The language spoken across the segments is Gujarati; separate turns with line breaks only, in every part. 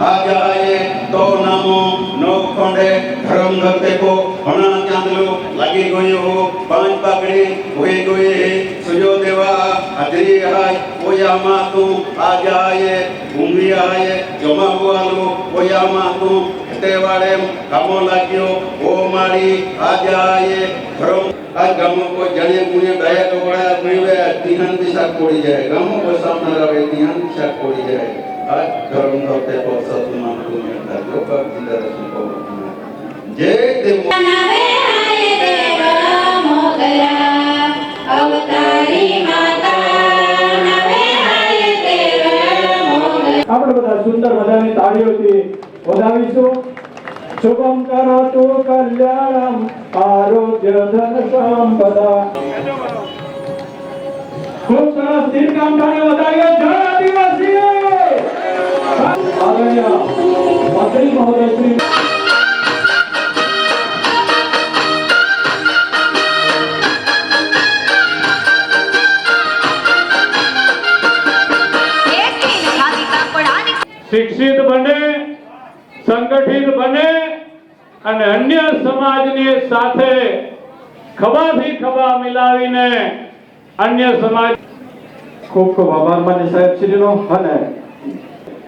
તો નામો નો ખંડે ધરમ ગતે કો હણા ચાંદલો લાગી ગયો હો. પાંચ પાકડી હોઈ ગોયે સુજો દેવા, હાજરી હાય. ઓયામાં તું આજાએ ભૂમિ આયે જમા હુઆલો ઓયામાં તું તે વાળે કામો લાગ્યો. ઓ મારી આજાએ ધરમ. આ ગામો કોઈ જણે ગુણે દયા ટોકડા મેળવે તિહન દિશા કોડી જાય. ગામો કો સામના આવે તિહન દિશા કોડી જાય. ધરતે પક્ષમાં તું મેળતા લોકો જીદા રસું પવન જય દેવ.
નવે આયે દેવ મોગરા અવતારી માતા. નવે આયે દેવ મોગરા.
આપણે બધા સુંદર મજાની તાળીઓથી વધાવીશું. શુભમ કરોતુ કલ્યાણમ આરોગ્ય ધન સંપદા. ખૂબ સરસ તાળીઓ વધાવીએ. જય આદિવાસીઓ આદરણીય મંત્રી મહોદય શ્રી શિક્ષિત બને, સંગઠિત બને અને અન્ય સમાજની સાથે ખભાથી ખભા મિલાવીને અન્ય સમાજ ખૂબ ખૂબ આભાર માની સાહેબ શ્રીનો અને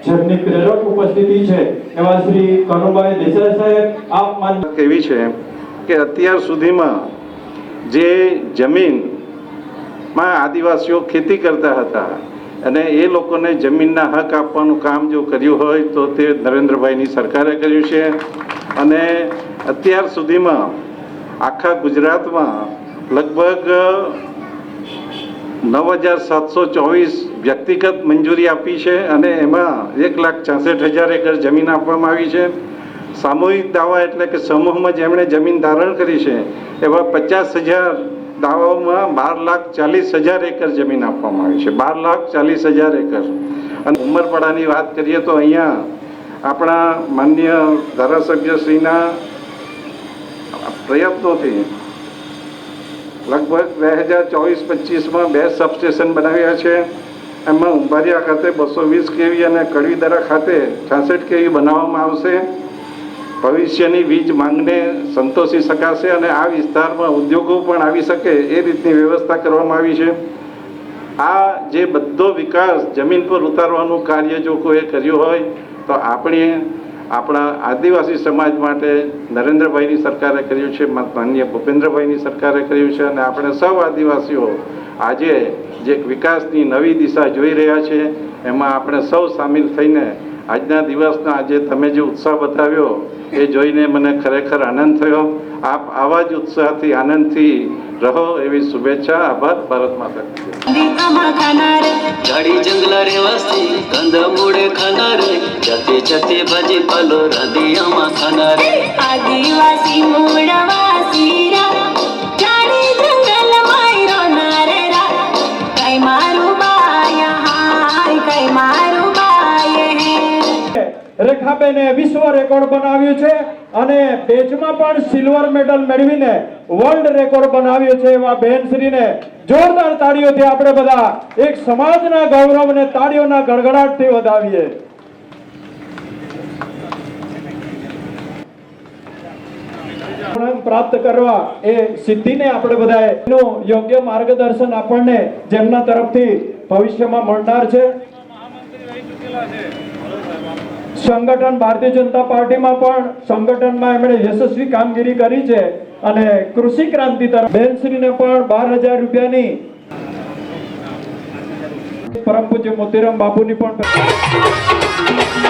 જેમની પ્રેરક ઉપસ્થિતિ છે, એવા શ્રી કનુભાઈ દેસાઈ સાહેબ, આપ માન
એવી છે કે અત્યાર સુધીમાં જે જમીનમાં આદિવાસીઓ ખેતી કરતા હતા અને એ લોકોને જમીનના હક આપવાનું કામ જો કર્યું હોય તો તે નરેન્દ્રભાઈની સરકારે કર્યું છે. અને અત્યાર સુધીમાં આખા ગુજરાતમાં લગભગ નવ હજાર સાતસો ચોવીસ વ્યક્તિગત મંજૂરી આપી છે અને એમાં એક લાખ છાસઠ હજાર એકર જમીન આપવામાં આવી છે. સામૂહિક દાવા એટલે કે સમૂહમાં જેમણે જમીન ધારણ કરી છે, એવા પચાસ હજાર દાવાઓમાં બાર લાખ ચાલીસ હજાર એકર જમીન આપવામાં આવી છે. બાર લાખ ચાલીસ હજાર એકર. અને ઉમરપાડાની વાત કરીએ તો અહીંયા આપણા માન્ય ધારાસભ્યશ્રીના પ્રયત્નોથી લગભગ બે હજાર ચોવીસ પચીસમાં બે સબસ્ટેશન બનાવ્યા છે. એમાં ઉંબારિયા ખાતે બસો વીસ કેવી અને કડવીદરા ખાતે છાસઠ કેવી બનાવવામાં આવશે. ભવિષ્યની વીજ માંગને સંતોષી શકાશે અને આ વિસ્તારમાં ઉદ્યોગો પણ આવી શકે એ રીતની વ્યવસ્થા કરવામાં આવી છે. આ જે બધો વિકાસ જમીન પર ઉતારવાનું કાર્ય જો કોઈએ કર્યું હોય, તો આપણે આપણા આદિવાસી સમાજ માટે નરેન્દ્રભાઈની સરકારે કર્યું છે માન્ય ભૂપેન્દ્રભાઈની સરકારે કર્યું છે અને આપણે સૌ આદિવાસીઓ આજે જે વિકાસની નવી દિશા જોઈ રહ્યા છે, એમાં આપણે સૌ સામેલ થઈને આજના દિવસના આજે તમે જે ઉત્સાહ બતાવ્યો, એ જોઈને મને ખરેખર આનંદ થયો. આપ આવા જ ઉત્સાહથી, આનંદથી રહો એવી શુભેચ્છા આભાર ભારત માતા
ઝાડી
જંગલા રેવાસી કંદ મૂળે ખાનારે જતે જતે ભજી પલો હૃદયમાં ખાનારે.
આદિવાસી મૂળવાસી
રેખાબેને વિશ્વ રેકોર્ડ બનાવ્યું છે. અને પેચમાં પણ સિલ્વર મેડલ મેળવીને વર્લ્ડ રેકોર્ડ બનાવ્યો છે એવા બહેનશ્રીને જોરદાર તાળીઓથી આપણે બધા એક સમાજના ગૌરવને તાળીઓના ગડગડાટથી વધાવીએ. પ્રાપ્ત કરવા એ સિદ્ધિને આપણે બધાએ એનું યોગ્ય માર્ગદર્શન આપણને જેમના તરફથી ભવિષ્યમાં મળનાર છે. સંગઠન ભારતીય જનતા પાર્ટીમાં પણ સંગઠનમાં એમણે યશસ્વી કામગીરી કરી છે અને કૃષિ ક્રાંતિ તરફ બેનશ્રીને પણ બાર હજાર રૂપિયાની પરમ પૂજ્ય મોતીરામ બાપુની પણ